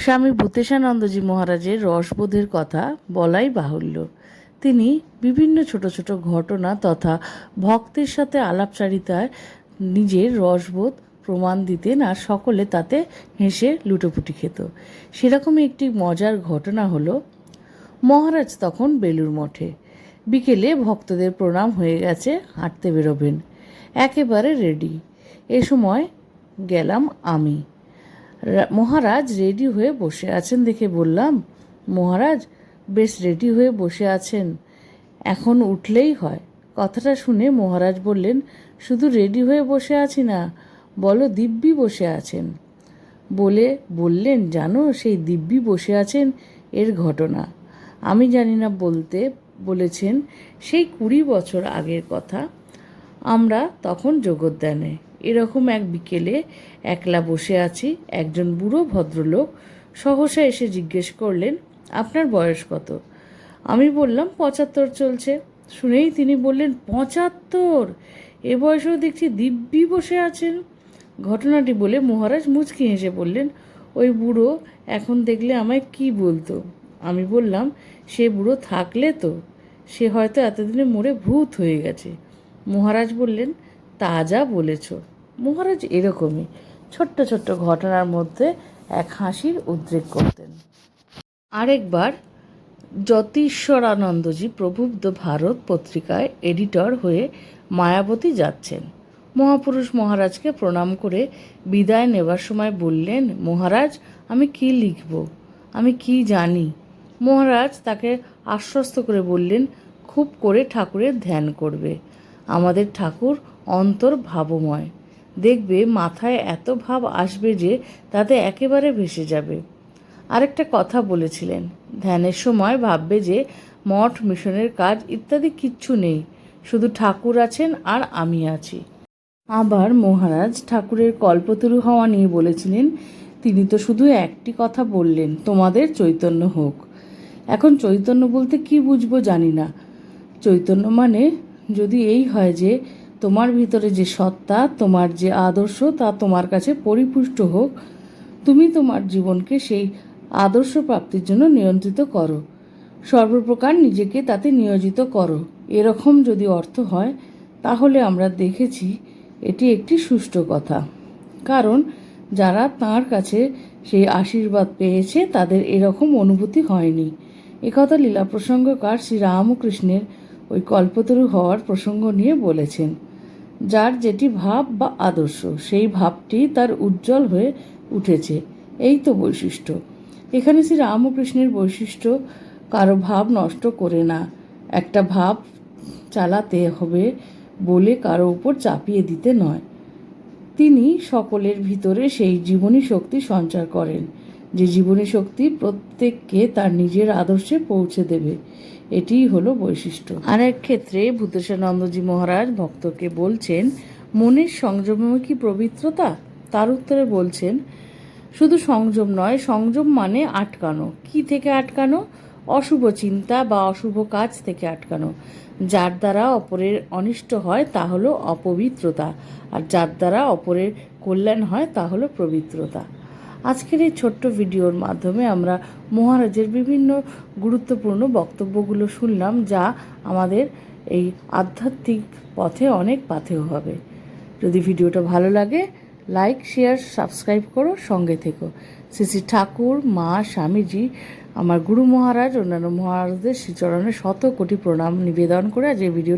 স্বামী ভূতেশানন্দজি মহারাজের রসবোধের কথা বলাই বাহুল্য। তিনি বিভিন্ন ছোট ছোট ঘটনা তথা ভক্তের সাথে আলাপচারিতায় নিজের রসবোধ প্রমাণ দিতেন আর সকলে তাতে হেসে লুটোপুটি খেত। সেরকমই একটি মজার ঘটনা হলো, মহারাজ তখন বেলুর মঠে। বিকেলে ভক্তদের প্রণাম হয়ে গেছে, হাঁটতে বেরোবেন। একেবারে রেডি। এ সময় গেলাম আমি। মহারাজ রেডি হয়ে বসে আছেন দেখে বললাম, মহারাজ, বেশ রেডি হয়ে বসে আছেন। এখন উঠলেই হয়। কথাটা শুনে মহারাজ বললেন, শুধু রেডি হয়ে বসে আছি না, বলো দিব্যি বসে আছেন। বলে, বললেন, জানো, সেই দিব্যি বসে আছেন এর ঘটনা। আমি জানি না বলতে বলেছেন, সেই কুড়ি বছর আগের কথা। আমরা তখন যোগোদ্যানে এরকম এক বিকেলে একলা বসে আছি একজন বুড়ো ভদ্রলোক। সহসা এসে জিজ্ঞেস করলেন, আপনার বয়স কত? আমি বললাম, পঁচাত্তর চলছে। শুনেই তিনি বললেন, পঁচাত্তর? এ বয়সেও দেখছি দিব্যি বসে আছেন। ঘটনাটি বলে মহারাজ মুচকি হেসে বললেন, ওই বুড়ো এখন দেখলে আমায় কি বলতো? আমি বললাম, সে বুড়ো থাকলে তো, সে হয়তো এতদিনে মরে ভূত হয়ে গেছে। মহারাজ বললেন তা যা বলেছ। মহারাজ এরকমই ছোট্ট ছোট্ট ঘটনার মধ্যে এক হাসির উদ্রেক করতেন। আরেকবার জ্যোতিশ্বরানন্দজি প্রবুদ্ধ ভারত পত্রিকায় এডিটর হয়ে মায়াবতী যাচ্ছেন। মহাপুরুষ মহারাজকে প্রণাম করে বিদায় নেবার সময় বললেন, মহারাজ, আমি কি লিখব? আমি কি জানি? মহারাজ তাকে আশ্বস্ত করে বললেন, খুব করে ঠাকুরের ধ্যান করবে। আমাদের ঠাকুর অন্তর ভাবময়। দেখবে মাথায় এত ভাব আসবে যে তাতে একেবারে ভেসে যাবে। আরেকটা কথা বলেছিলেন, ধ্যানের সময় ভাববে যে মঠ, মিশনের কাজ ইত্যাদি কিচ্ছু নেই, শুধু ঠাকুর আছেন আর আমি আছি। আবার মহারাজ ঠাকুরের কল্পতরু হওয়া নিয়ে বলেছিলেন, তিনি তো শুধু একটি কথা বললেন, তোমাদের চৈতন্য হোক। এখন চৈতন্য বলতে কি বুঝব জানি না। চৈতন্য মানে যদি এই হয় যে তোমার ভিতরে যে সত্তা, তোমার যে আদর্শ, তা তোমার কাছে পরিপুষ্ট হোক। তুমি তোমার জীবনকে সেই আদর্শ প্রাপ্তির জন্য নিয়ন্ত্রিত করো। সর্বপ্রকার নিজেকে তাতে নিয়োজিত করো। এরকম যদি অর্থ হয়, তাহলে আমরা দেখেছি এটি একটি সুষ্ঠু কথা। কারণ যারা তার কাছে সেই আশীর্বাদ পেয়েছে, তাদের এরকম অনুভূতি হয়নি। একথা লীলা প্রসঙ্গকার শ্রী রামকৃষ্ণের ওই কল্পতরু হওয়ার প্রসঙ্গ নিয়ে বলেছেন। যার যেটি ভাব বা আদর্শ, সেই ভাবটি তার উজ্জ্বল হয়ে উঠেছে। এই তো বৈশিষ্ট্য। এখানে শ্রী রামকৃষ্ণের বৈশিষ্ট্য, কারও ভাব নষ্ট করে না। একটা ভাব চালাতে হবে বলে কারও উপর চাপিয়ে দিতে নয়। তিনি সকলের ভিতরে সেই জীবনী শক্তি সঞ্চার করেন। যে জীবনী শক্তি প্রত্যেককে তার নিজের আদর্শে পৌঁছে দেবে, এটিই হলো বৈশিষ্ট্য। আর এক ক্ষেত্রে ভূতেশানন্দজি মহারাজ ভক্তকে বলছেন, মনের সংযমে কি পবিত্রতা? তার উত্তরে বলছেন, শুধু সংযম নয়, সংযম মানে আটকানো। কি থেকে আটকানো? অশুভ চিন্তা বা অশুভ কাজ থেকে আটকানো। যার দ্বারা অপরের অনিষ্ট হয়, তা হলো অপবিত্রতা। আর যার দ্বারা অপরের কল্যাণ হয়, তা হলো পবিত্রতা। আজকের এই ছোট্ট ভিডিওর মাধ্যমে আমরা মহারাজের বিভিন্ন গুরুত্বপূর্ণ বক্তব্যগুলো শুনলাম, যা আমাদের এই আধ্যাত্মিক পথে অনেক পাথেয় হবে। যদি ভিডিওটা ভালো লাগে, লাইক, শেয়ার, সাবস্ক্রাইব করো, সঙ্গে থেকো। শ্রী শ্রী ঠাকুর, মা, স্বামীজি, আমার গুরু মহারাজ, অন্যান্য মহারাজদের শ্রীচরণে শত কোটি প্রণাম নিবেদন করে আজ এই ভিডিও